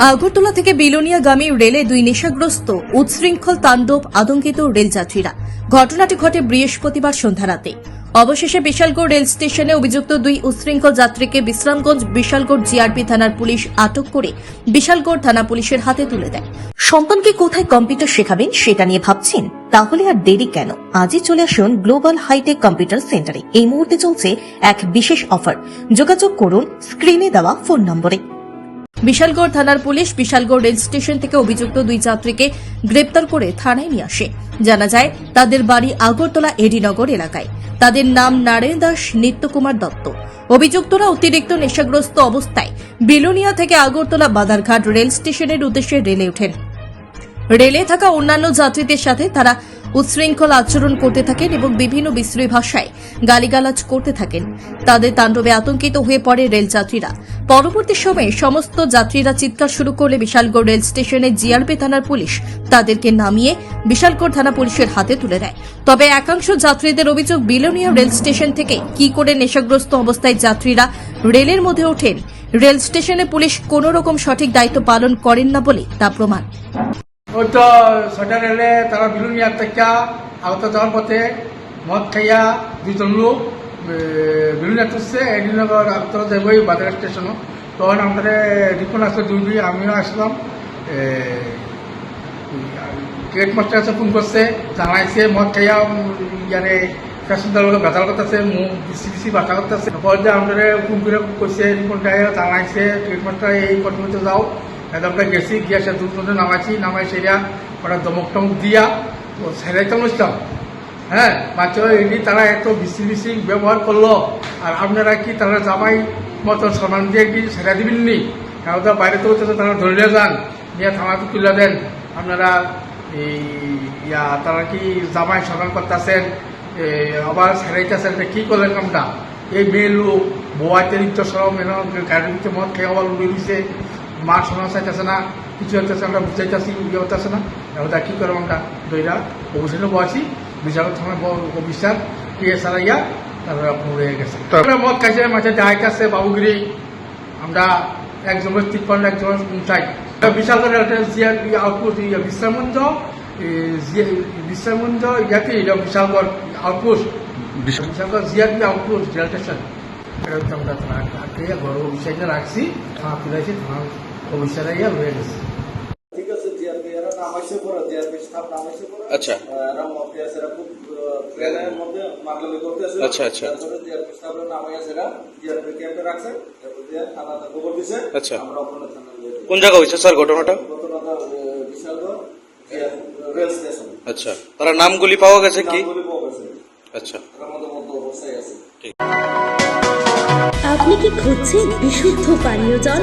আগরতলা থেকে বিলোনিয়াগামী রেলে দুই নেশাগ্রস্ত উচ্ছৃঙ্খল তাণ্ডব আতঙ্কিত রেলযাত্রীরা। ঘটনাটি ঘটে বৃহস্পতিবার সন্ধ্যা রাতে। অবশেষে বিশালগড় রেল স্টেশনে অভিযুক্ত দুই উচ্ছৃঙ্খল যাত্রীকে বিশ্রামগঞ্জ বিশালগড় জিআরপি থানার পুলিশ আটক করে বিশালগড় থানা পুলিশের হাতে তুলে দেয়। সন্তানকে কোথায় কম্পিউটার শেখাবেন সেটা নিয়ে ভাবছেন? তাহলে আর দেরি কেন? আজই চলে আসুন গ্লোবাল হাইটেক কম্পিউটার সেন্টারে। এই মুহূর্তে চলছে এক বিশেষ অফার। যোগাযোগ করুন স্ক্রিনে দেওয়া ফোন নম্বরে। বিশালগড় থানার পুলিশ বিশালগড় রেল স্টেশন থেকে অভিযুক্ত দুই যাত্রীকে গ্রেপ্তার করে থানায় নিয়ে আসে। জানা যায়, তাদের বাড়ি আগরতলা এডিনগর এলাকায়। তাদের নাম নারায়ণ দাস, নিত্যকুমার দত্ত। অভিযুক্তরা অতিরিক্ত নেশাগ্রস্ত অবস্থায় বিলোনিয়া থেকে আগরতলা বাদারঘাট রেল স্টেশনের উদ্দেশ্যে রেলে ওঠেন। রেলে থাকা অন্যান্য যাত্রীদের সাথে তারা উচ্ছৃঙ্খল আচরণ করতে থাকেন এবং বিভিন্ন বিশ্রী ভাষায় গালিগালাজ করতে থাকেন। তাদের তাণ্ডবে আতঙ্কিত হয়ে পড়ে রেল যাত্রীরা। পরবর্তী সময়ে সমস্ত যাত্রীরা চিৎকার শুরু করলে বিশালগড় রেল স্টেশনে জিআরপি থানার পুলিশ তাদেরকে নামিয়ে বিশালগড় থানা পুলিশের হাতে তুলে দেয়। তবে একাংশ যাত্রীদের অভিযোগ, বিলোনিয়া রেল স্টেশন থেকে কি করে নেশাগ্রস্ত অবস্থায় যাত্রীরা রেলের মধ্যে ওঠেন? রেল স্টেশনে পুলিশ কোনো রকম সঠিক দায়িত্ব পালন করেন না বলে তা প্রমাণ। তারা থেকে আহত যাওয়ার পথে মদ খাইয়া দুইজন লোক বিলুনিয়া তুলছে এডিনগর আগতলা যাবই বাজার স্টেশনও। তখন আমাদের রিপন আসলে দুই আমিও আসলাম। গেট মাস্টার আছে, ফোন করছে, জানাইছে, মদ খাইয়া ইয়ারে প্যাসেঞ্জার লোক ভেজাল করতেছে মুখ বিসি বিসি বাসা করতেছে। পরে যে আমাদের ফোন করে কইছে রিপনটা জানাইছে, গেট মাস্টার, এই কর্মীতে যাও। এদামটা গেছি, গিয়া সে দুধ নামাইছি নামাই সেরা, ওরা দমক টমক দিয়া ও সেরাইতাম ইসলাম হ্যাঁ মাত্র এটি তারা এত বিসি বিসি ব্যবহার করল। আর আপনারা কি তারা জামাই মতো সম্মান দিয়ে কি সেরা দিবেন নি? কারণ বাইরে তো তারা ধরে যান, নিয়ে থানাতে তুলে দেন। আপনারা এই ইয়া, তারা কি জামাই সম্মান করতেছেন? আবার সেরাইতেছেন এটা কি করলেন কামটা? এই মেয়ে লোক বোয়াতে নিত্য সরম এনে গাড়ির ভিতরে মদ খেয়ে আবার উড়ে দিছে। মা শোনা চাইতেছে না, কিছু হইতেছে আমরা বুঝাইতেছি ইয়ে হতেছে না। ওটা কি করব আমরা? দইরা, অবশ্যই বসি বিচার থানায় অফিসার কে সারাইয়া তারপরে পড়ে গেছে আমরা মদ খাইছে মাঝে যাই কাছে বাবুগিরি আমরা একজনের তিপ্পান্ন একজনের উঠাই বিশাল করে আউটপোস্ট বিশ্রামঞ্জ বিশ্রামঞ্জ ইয়াতে বিশালগড় আউটপোস্ট বিশালগড় জিয়ার আউটপোস্ট রেল স্টেশন আমরা থানা ঘর অফিসাইতে রাখছি থানা তুলাইছি থানা অফিসারে ইয়া রয়ে গেছে আছে জিআরপি পরে আচ্ছা। এরা মধ্যে আছে এরা খুব ট্রেনের মধ্যে মাগলামি করতেছে আচ্ছা, আচ্ছা। তারপরে জিআরপি স্টাফ নামাই আছে এরা। জিআরপি ক্যাম্পে রাখছে। তারপর দিয়ে থানাতে খবর দিছে। আচ্ছা। আমরা ওখানে থানা কোন জায়গা হয়েছে স্যার ঘটনাটা? ঘটনাটা বিশালগড় রেল স্টেশন। আচ্ছা। তারা নামগুলি পাওয়া গেছে কি? নামগুলি পাওয়া গেছে। আচ্ছা। মধ্যে অবস্থায় আছে। আপনি কি খুঁজছেন বিশুদ্ধ পানীয় জল?